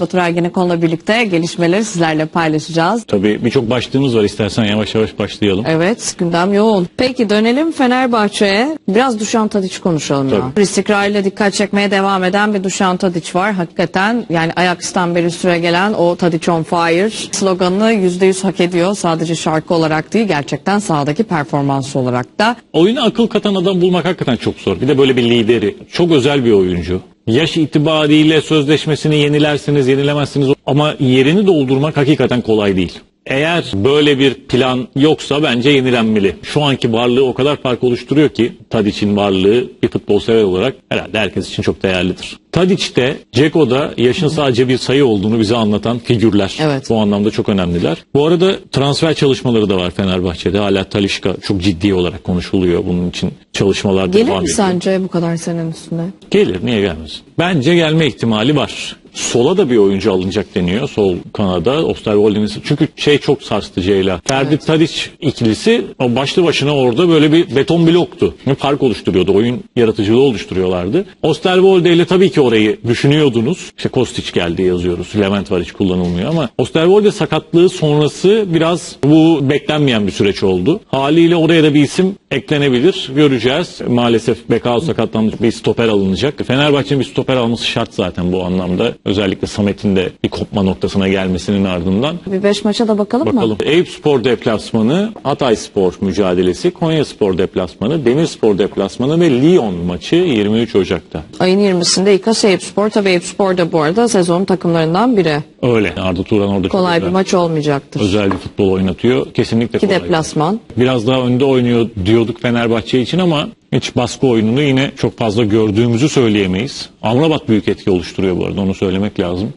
Batur Ergenekon'la birlikte gelişmeleri sizlerle paylaşacağız. Tabii birçok başlığımız var istersen yavaş yavaş başlayalım. Evet gündem yoğun. Peki dönelim Fenerbahçe'ye. Biraz Dušan Tadić konuşalım ya. Tabii. İstikrarıyla dikkat çekmeye devam eden bir Dušan Tadić var. Hakikaten yani Ajax'tan beri süre gelen o Tadić on fire sloganını %100 hak ediyor. Sadece şarkı olarak değil gerçekten sahadaki performansı olarak da. Oyuna akıl katan adam bulmak hakikaten çok zor. Bir de böyle bir lideri. Çok özel bir oyuncu. Yaş itibariyle sözleşmesini yenilersiniz, yenilemezsiniz ama yerini doldurmak hakikaten kolay değil. Eğer böyle bir plan yoksa bence yenilenmeli. Şu anki varlığı o kadar fark oluşturuyor ki Tadic'in varlığı bir futbol sever olarak herhalde herkes için çok değerlidir. Tadic de Ceko'da yaşın sadece bir sayı olduğunu bize anlatan figürler. Evet. Bu anlamda çok önemliler. Bu arada transfer çalışmaları da var Fenerbahçe'de. Hala Talişka çok ciddi olarak konuşuluyor. Bunun için çalışmalar Gelir devam mi ediyor. sence bu kadar senenin üstüne? Gelir niye gelmez? Bence gelme ihtimali var. Sola da bir oyuncu alınacak deniyor. Sol kanada Osterwolde'nin. Çünkü şey çok sarstı Ceyla. Ferdi Tadic ikilisi o başlı başına orada böyle bir beton bloktu. Bir Park oluşturuyordu. Oyun yaratıcılığı oluşturuyorlardı. Osterwolde ile tabii ki orayı düşünüyordunuz. İşte Kostić geldi yazıyoruz. Levent var hiç kullanılmıyor ama Osterwolde sakatlığı sonrası biraz bu beklenmeyen bir süreç oldu. Haliyle oraya da bir isim eklenebilir. Göreceğiz. Maalesef Bekao sakatlandı. Bir stoper alınacak. Fenerbahçe'nin bir stoper alması şart zaten bu anlamda. Özellikle Samet'in de bir kopma noktasına gelmesinin ardından. Bir beş maça da bakalım, mı? Bakalım. Eyüp Spor deplasmanı, Hatay Spor mücadelesi, Konya Spor deplasmanı, Demir Spor deplasmanı ve Lyon maçı 23 Ocak'ta. Ayın 20'sinde İKAS Eyüp Spor. Tabii Eyüp Spor da bu arada sezonun takımlarından biri. Öyle. Arda Turan orada Kolay bir özel, maç olmayacaktır. özel bir futbol oynatıyor. Kesinlikle Ki kolay. deplasman. Biraz daha önde oynuyor diyorduk Fenerbahçe için ama hiç baskı oyununu yine çok fazla gördüğümüzü söyleyemeyiz. Amrabat büyük etki oluşturuyor bu arada onu söylemek lazım.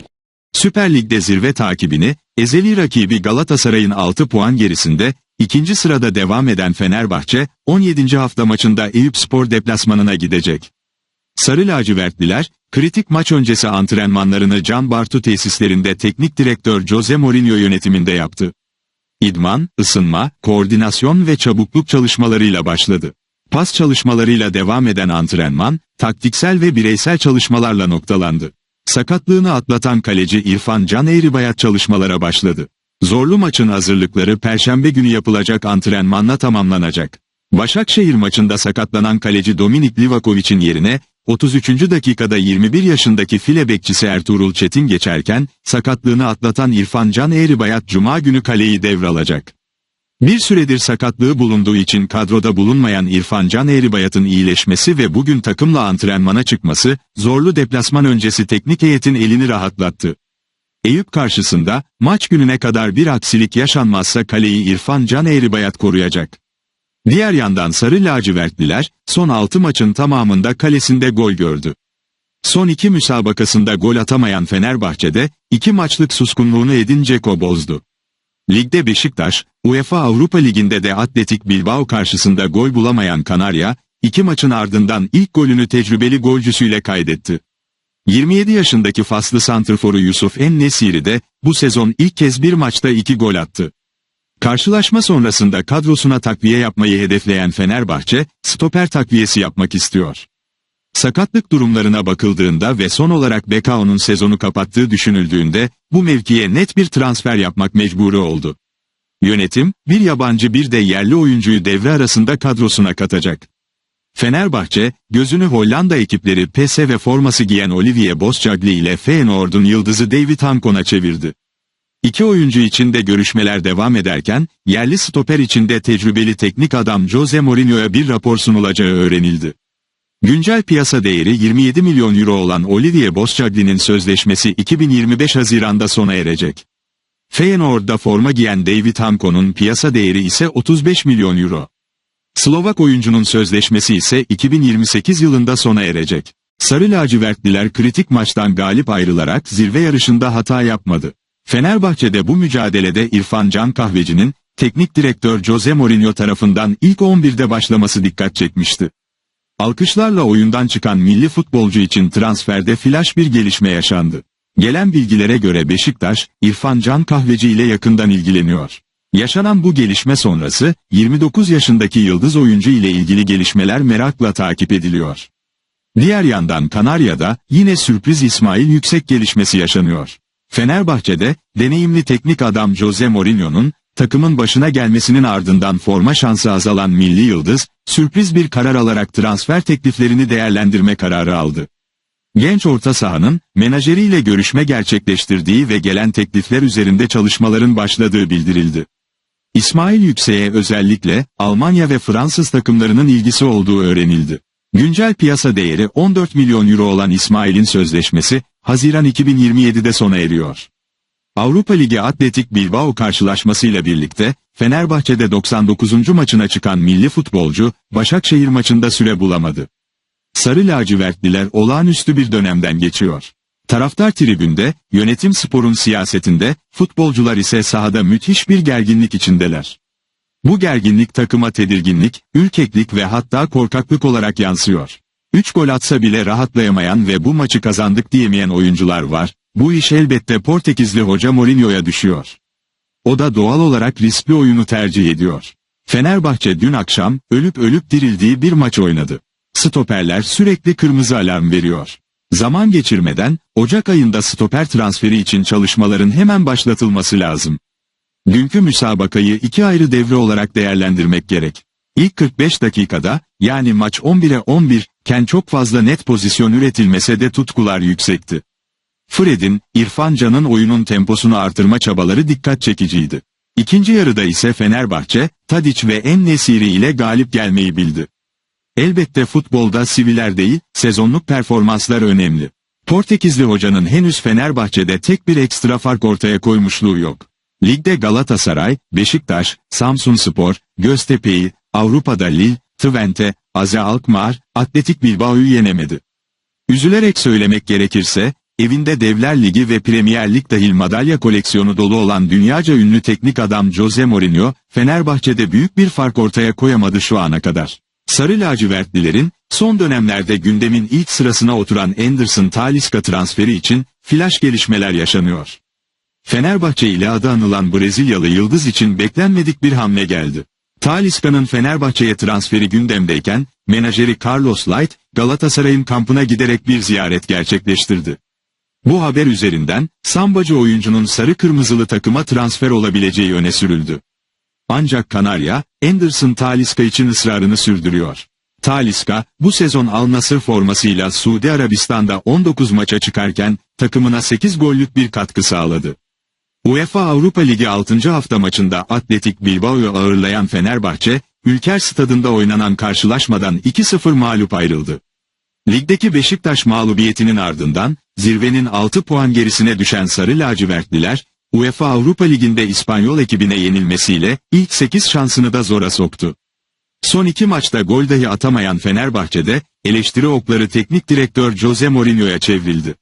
Süper Lig'de zirve takibini, ezeli rakibi Galatasaray'ın 6 puan gerisinde, ikinci sırada devam eden Fenerbahçe, 17. hafta maçında Eyüpspor deplasmanına gidecek. Sarı lacivertliler, kritik maç öncesi antrenmanlarını Can Bartu tesislerinde teknik direktör Jose Mourinho yönetiminde yaptı. İdman, ısınma, koordinasyon ve çabukluk çalışmalarıyla başladı. Pas çalışmalarıyla devam eden antrenman, taktiksel ve bireysel çalışmalarla noktalandı. Sakatlığını atlatan kaleci İrfan Can Eğribayat çalışmalara başladı. Zorlu maçın hazırlıkları perşembe günü yapılacak antrenmanla tamamlanacak. Başakşehir maçında sakatlanan kaleci Dominik Livakovic'in yerine 33. dakikada 21 yaşındaki file bekçisi Ertuğrul Çetin geçerken sakatlığını atlatan İrfan Can Eğribayat cuma günü kaleyi devralacak. Bir süredir sakatlığı bulunduğu için kadroda bulunmayan İrfan Can Eğribayat'ın iyileşmesi ve bugün takımla antrenmana çıkması, zorlu deplasman öncesi teknik heyetin elini rahatlattı. Eyüp karşısında, maç gününe kadar bir aksilik yaşanmazsa kaleyi İrfan Can Eğribayat koruyacak. Diğer yandan Sarı Lacivertliler, son 6 maçın tamamında kalesinde gol gördü. Son iki müsabakasında gol atamayan Fenerbahçe'de, iki maçlık suskunluğunu Edin Dzeko bozdu. Ligde Beşiktaş, UEFA Avrupa Ligi'nde de Atletik Bilbao karşısında gol bulamayan Kanarya, iki maçın ardından ilk golünü tecrübeli golcüsüyle kaydetti. 27 yaşındaki faslı santrforu Yusuf En-Nesiri de bu sezon ilk kez bir maçta iki gol attı. Karşılaşma sonrasında kadrosuna takviye yapmayı hedefleyen Fenerbahçe, stoper takviyesi yapmak istiyor. Sakatlık durumlarına bakıldığında ve son olarak Bekao'nun sezonu kapattığı düşünüldüğünde, bu mevkiye net bir transfer yapmak mecburu oldu. Yönetim, bir yabancı bir de yerli oyuncuyu devre arasında kadrosuna katacak. Fenerbahçe, gözünü Hollanda ekipleri PSV forması giyen Olivier Boscagli ile Feyenoord'un yıldızı David Hankon'a çevirdi. İki oyuncu için de görüşmeler devam ederken, yerli stoper için de tecrübeli teknik adam Jose Mourinho'ya bir rapor sunulacağı öğrenildi. Güncel piyasa değeri 27 milyon euro olan Olivier Boscagli'nin sözleşmesi 2025 Haziran'da sona erecek. Feyenoord'da forma giyen David Hanko'nun piyasa değeri ise 35 milyon euro. Slovak oyuncunun sözleşmesi ise 2028 yılında sona erecek. Sarı lacivertliler kritik maçtan galip ayrılarak zirve yarışında hata yapmadı. Fenerbahçe'de bu mücadelede İrfan Can Kahveci'nin, teknik direktör Jose Mourinho tarafından ilk 11'de başlaması dikkat çekmişti. Alkışlarla oyundan çıkan milli futbolcu için transferde flash bir gelişme yaşandı. Gelen bilgilere göre Beşiktaş, İrfan Can Kahveci ile yakından ilgileniyor. Yaşanan bu gelişme sonrası, 29 yaşındaki yıldız oyuncu ile ilgili gelişmeler merakla takip ediliyor. Diğer yandan Kanarya'da, yine sürpriz İsmail Yüksek gelişmesi yaşanıyor. Fenerbahçe'de deneyimli teknik adam Jose Mourinho'nun takımın başına gelmesinin ardından forma şansı azalan milli yıldız, sürpriz bir karar alarak transfer tekliflerini değerlendirme kararı aldı. Genç orta sahanın menajeriyle görüşme gerçekleştirdiği ve gelen teklifler üzerinde çalışmaların başladığı bildirildi. İsmail Yüksek'e özellikle Almanya ve Fransız takımlarının ilgisi olduğu öğrenildi. Güncel piyasa değeri 14 milyon euro olan İsmail'in sözleşmesi, Haziran 2027'de sona eriyor. Avrupa Ligi Atletik Bilbao karşılaşmasıyla birlikte, Fenerbahçe'de 99. maçına çıkan milli futbolcu, Başakşehir maçında süre bulamadı. Sarı lacivertliler olağanüstü bir dönemden geçiyor. Taraftar tribünde, yönetim sporun siyasetinde, futbolcular ise sahada müthiş bir gerginlik içindeler. Bu gerginlik takıma tedirginlik, ürkeklik ve hatta korkaklık olarak yansıyor. 3 gol atsa bile rahatlayamayan ve bu maçı kazandık diyemeyen oyuncular var. Bu iş elbette Portekizli hoca Mourinho'ya düşüyor. O da doğal olarak riskli oyunu tercih ediyor. Fenerbahçe dün akşam ölüp ölüp dirildiği bir maç oynadı. Stoperler sürekli kırmızı alarm veriyor. Zaman geçirmeden Ocak ayında stoper transferi için çalışmaların hemen başlatılması lazım. Dünkü müsabakayı iki ayrı devre olarak değerlendirmek gerek. İlk 45 dakikada, yani maç 11'e 11, ken çok fazla net pozisyon üretilmese de tutkular yüksekti. Fred'in, İrfan Can'ın oyunun temposunu artırma çabaları dikkat çekiciydi. İkinci yarıda ise Fenerbahçe, Tadic ve En-Nesiri ile galip gelmeyi bildi. Elbette futbolda siviller değil, sezonluk performanslar önemli. Portekizli hocanın henüz Fenerbahçe'de tek bir ekstra fark ortaya koymuşluğu yok. Ligde Galatasaray, Beşiktaş, Samsunspor, Göztepe'yi, Avrupa'da Lille, Twente, Aze Alkmaar, Atletik Bilbao'yu yenemedi. Üzülerek söylemek gerekirse, evinde Devler Ligi ve Premier Lig dahil madalya koleksiyonu dolu olan dünyaca ünlü teknik adam Jose Mourinho, Fenerbahçe'de büyük bir fark ortaya koyamadı şu ana kadar. Sarı lacivertlilerin, son dönemlerde gündemin ilk sırasına oturan Anderson Talisca transferi için, flash gelişmeler yaşanıyor. Fenerbahçe ile adı anılan Brezilyalı yıldız için beklenmedik bir hamle geldi. Talisca'nın Fenerbahçe'ye transferi gündemdeyken, menajeri Carlos Light, Galatasaray'ın kampına giderek bir ziyaret gerçekleştirdi. Bu haber üzerinden, sambacı oyuncunun sarı kırmızılı takıma transfer olabileceği öne sürüldü. Ancak Kanarya, Anderson Talisca için ısrarını sürdürüyor. Talisca, bu sezon Al Nassr formasıyla Suudi Arabistan'da 19 maça çıkarken, takımına 8 gollük bir katkı sağladı. UEFA Avrupa Ligi 6. hafta maçında Atletik Bilbao'yu ağırlayan Fenerbahçe, Ülker Stadında oynanan karşılaşmadan 2-0 mağlup ayrıldı. Ligdeki Beşiktaş mağlubiyetinin ardından, zirvenin 6 puan gerisine düşen Sarı Lacivertliler, UEFA Avrupa Ligi'nde İspanyol ekibine yenilmesiyle ilk 8 şansını da zora soktu. Son iki maçta gol dahi atamayan Fenerbahçe'de, eleştiri okları teknik direktör Jose Mourinho'ya çevrildi.